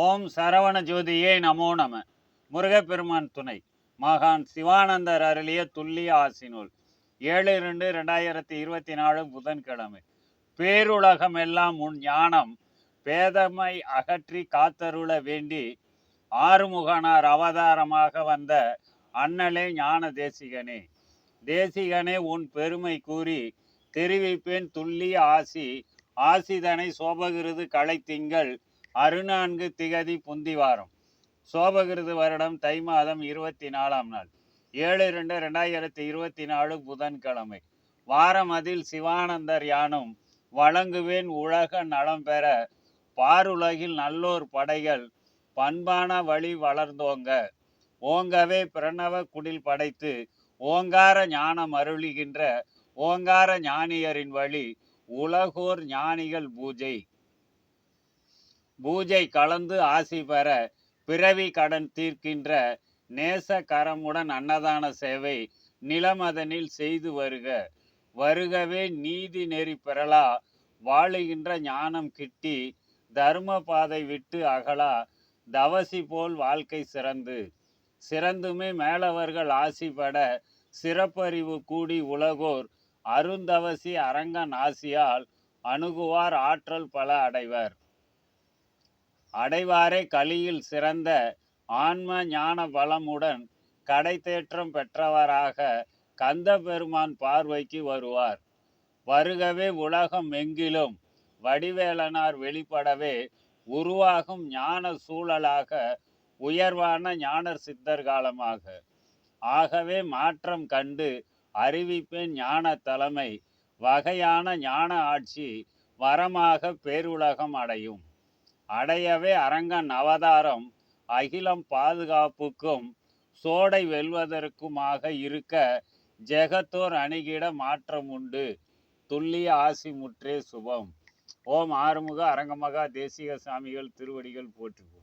ஓம் சரவண ஜோதியே நமோ நம. முருகப்பெருமான் துணை. மகான் சிவானந்தர் அருளிய துல்லிய ஆசினூல் ஏழு ரெண்டு ரெண்டாயிரத்தி இருபத்தி நாலு புதன்கிழமை. பேருலகம் எல்லாம் உன் ஞானம் பேதமை அகற்றி காத்தருள வேண்டி ஆறுமுகனார் அவதாரமாக வந்த அண்ணலே ஞான தேசிகனே. தேசிகனே உன் பெருமை கூறி தெரிவிப்பேன் துல்லிய ஆசி. ஆசிதனை சோபகிருது களைத்திங்கள். அருநான்கு திகதி புந்திவாரம் சோபகிருது வருடம் தை மாதம் இருபத்தி நாலாம் நாள். ஏழு ரெண்டு ரெண்டாயிரத்தி இருபத்தி நாலு புதன்கிழமை. வாரம் அதில் சிவானந்தர் யானும் வழங்குவேன் உலக நலம் பெற பாருலகில் நல்லோர் படைகள் பண்பான வழி வளர்ந்தோங்க. ஓங்கவே பிரணவ குடில் படைத்து ஓங்கார ஞானம் அருளிகின்ற ஓங்கார ஞானியரின் வழி உலகோர் ஞானிகள் பூஜை. பூஜை கலந்து ஆசி பெற பிறவி கடன் தீர்க்கின்ற நேச கரமுடன் அன்னதான சேவை நிலமதனில் செய்து வருக. வருகவே நீதி நெறி பெறலா. வாழுகின்ற ஞானம் கிட்டி தர்ம பாதை விட்டு அகலா. தவசி போல் வாழ்க்கை சிறந்து. சிறந்துமே மேலவர்கள் ஆசிப்பட சிறப்பறிவு கூடி உலகோர். அருந்தவசி அரங்கன் ஆசியால் அணுகுவார் ஆற்றல் பல அடைவர். அடைவாரே கலியில் சிறந்த ஆன்ம ஞான பலமுடன் கடை தேற்றம் பெற்றவராக கந்த பெருமான் பார்வைக்கு வருவார். வருகவே உலகம் எங்கிலும் வடிவேலனார் வெளிப்படவே உருவாகும் ஞான சூழலாக உயர்வான ஞானர் சித்தர் காலமாக. ஆகவே மாற்றம் கண்டு அறிவிப்பேன் ஞான தலைமை வகையான ஞான ஆட்சி வரமாக பேருலகம் அடையும். அடையவே அரங்கன் அவதாரம் அகிலம் பாதுகாப்புக்கும் சோடை வெல்வதற்குமாக இருக்க ஜெகத்தோர் அணுகிட மாற்றம் உண்டு. துல்லிய ஆசி முற்றே சுபம். ஓம் ஆறுமுக அரங்கமகா தேசிக சாமிகள் திருவடிகள் போற்றுவோம்.